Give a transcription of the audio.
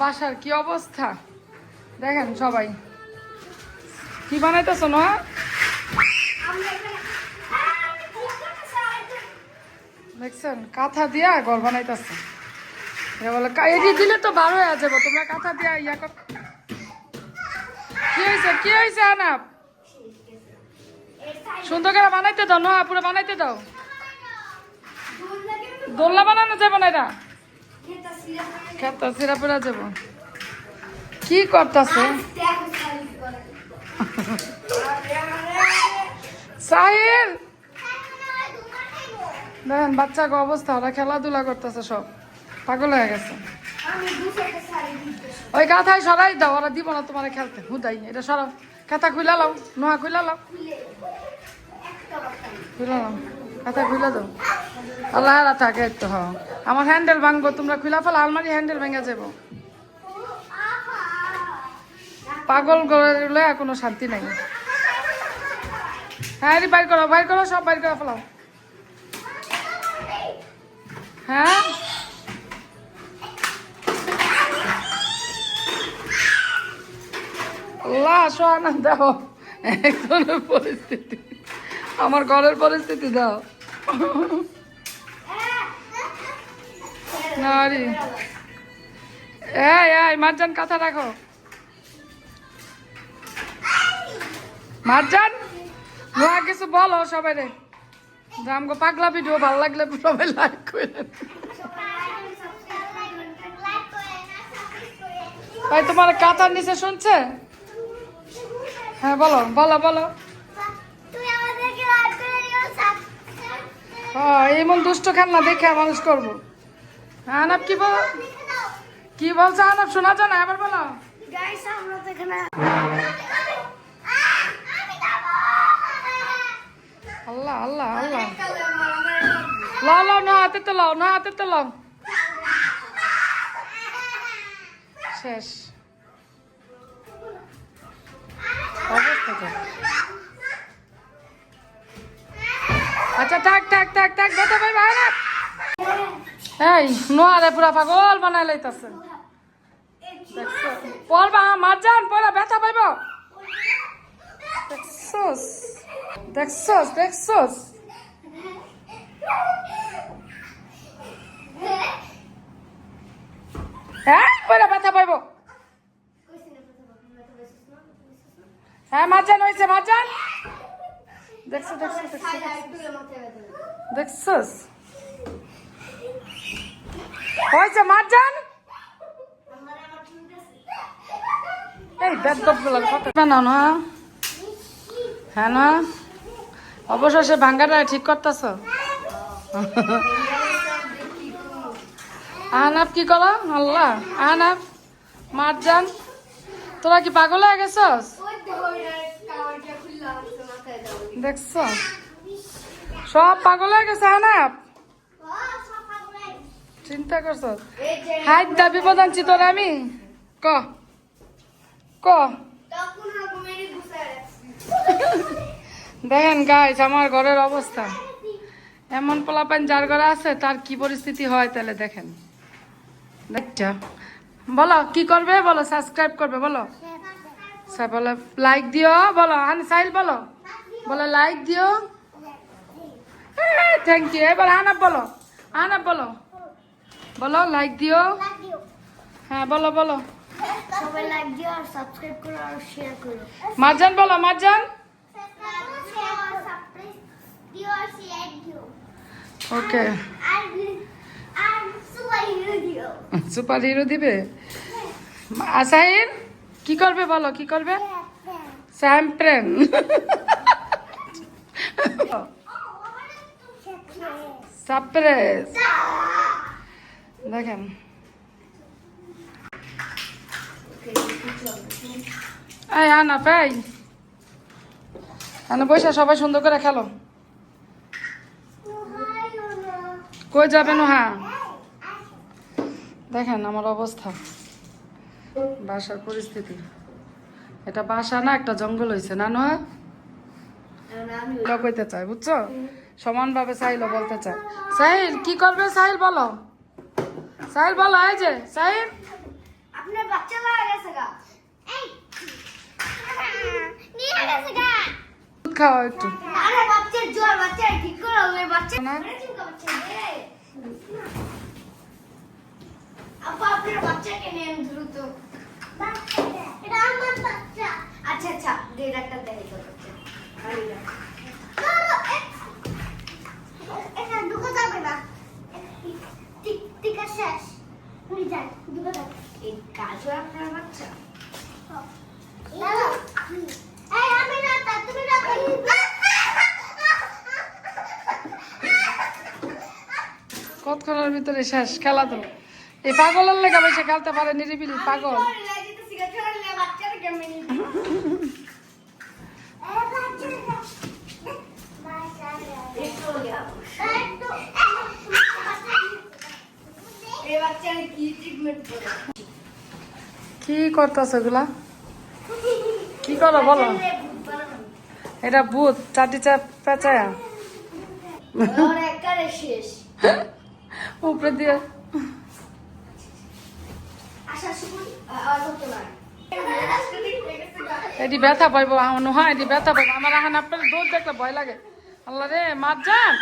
বাসার কি অবস্থা? দেখেন সবাই। কি বানাইতেছো না দেখছেন, কাঁথা দিয়া ঘর বানাইতেছে। বলে এটি দিলে তো তোমরা কাঁথা দিয়া ইয়া কি হয়েছে কি হয়েছে আনাপ সুন্দর বানাইতে দাও না পুরো বানাইতে দাও। দোল্লা বানানো যাবে না এটা খেতা সিরা পুরা যাব। কি করতেছে? সাহিল! দেখেন, বাচ্চা অবস্থা, ওরা খেলাধুলা করতেছে সব। পাগল হয়ে গেছে। ওই কাঁথায় সরাই দাও, ওরা দিব না তোমার খেলতে। হুদাই, এটা সরাও। কাঁথা খুলে লাও, নোয়া খুলে লাও। খুলে লাও। কাঁথা খুলে দাও। আল্লাহ থাকে তো, হ। আমার হ্যান্ডেল ভাঙবো, তোমরা খুলে ফেলো, আলমারি হ্যান্ডেল ভেঙে যাব। পাগল করলে কোনো শান্তি নাই। হ্যাঁ রে বাইর করো বাইর করো, সব বাইর করে ফেলাও হ্যাঁ? আল্লাহ দাও। একজনের পরিস্থিতি। আমার ঘরের পরিস্থিতি দাও। নারী। এই এই, মারজান, কথা রাখো। মারজান, নোয়া, কিছু বলো সবাই রে। আমগো পাগলা ভিডিও, ভালো লাগলে সবাই লাইক করে দেন। ভাই, তোমার কাতার নিচে শুনছে? হ্যাঁ বলো বলো বলো হ্যাঁ এমন দুষ্ট খেলনা দেখে মানুষ করব। আনাপ কি বল? কি বলছে আনাপ শোনা না? এবার বলো। আল্লাহ আল্লাহ আল্লাহ। লাও লাও না হাতে তো লাও না হাতে তো লাও। শেষ। অবস্থা আচ্ছা থাক থাক থাক থাক, বেটা ভাই ভাই না এই, নোয়ারে পুরা পাগল বানাই লাইতাছে। পড়বা মার যান পড়া ব্যথা পাইব। দেখছোস? দেখছোস দেখছোস? হ্যাঁ পড়া ব্যথা পাইব। হ্যাঁ মারজান হয়েছে মারজান দেখছ দেখছ দেখছ দেখছোস হয়েছে মারজান! এই বেদব কথা না হ্যাঁ না। অবশেষে ভাঙ্গাটা ঠিক করতেছ? আহনাব কি করো? আল্লাহ আহনাব মারজান তোরা কি পাগল হয়ে গেছস? দেখছ? সব পাগল হয়ে গেছে আহনাব চিন্তা করছ? হাইট দাবি প্রধানছি তোর আমি। ক? ক? দেখেন গাইস আমার ঘরের অবস্থা। এমন পোলাপান যার ঘরে আছে তার কি পরিস্থিতি হয় তাহলে দেখেন। দেখটা বলো কি করবে? বলো সাবস্ক্রাইব করবে বলো। বলো লাইক দিও বলো হানি সাইল বলো। বলো লাইক দিও। থ্যাংক ইউ এবার আনাপ বলো আনাপ বলো। বলো লাইক দিও। হ্যাঁ বলো বলো। সবাই লাইক দিও আর সাবস্ক্রাইব করো আর শেয়ার করো। মারজান বলো মারজান ওকে সুপার হিরো দিবে? আসাইন কি করবে বলো কি করবে? স্যাম্প্রেন দেখেন। এই আনা পাই। আনা বসে সবাই সুন্দর করে খেলো। কই যাবে না হ্যাঁ দেখেন আমার অবস্থা। বাসার পরিস্থিতি। এটা বাসা না একটা জঙ্গল হয়েছে না নয় কইতে চাই বুঝছ? সমানভাবে সাহিল বলতে চাই সাহিল কি করবে সাহিল বলো? সাহিল বলো এই যে সাহিল? আপনার বাচ্চা লাগা গেছে গা। এই নিয়ে গেছে গা। দুধ খাওয়া একটু। আরে বাচ্চার জ্বর বাচ্চা ঠিক করে হলে? বাচ্চা না। আরে চিন্তা বাচ্চা রে আপা আপনার বাচ্চাকে নেন দ্রুত। এটা আমার বাচ্চা। আচ্ছা আচ্ছা দেড় একটা দেয় তো বাচ্চা। আরে ঢুকে যাবে না। টিকা শেষ। উনি যান ঢুকে যাবে এই কাজও আপনার বাচ্চা। এই আমি না তুমি না কতক্ষণের ভিতরে শেষ? খেলা তো। এই পাগলের লেগে বেশি খেলতে পারে নিরিবিলি পাগল। কি করতেছ এগুলা? কি করো বলো? এটা ভূত চাটি চা পেঁচায়া। উপরে দিয়ে। এটি ব্যথা পাইবো নহয় এটি ব্যথা পাইবো। আমার এখন আপনার দুধ দেখলে ভয় লাগে। আল্লাহ রে মার যান।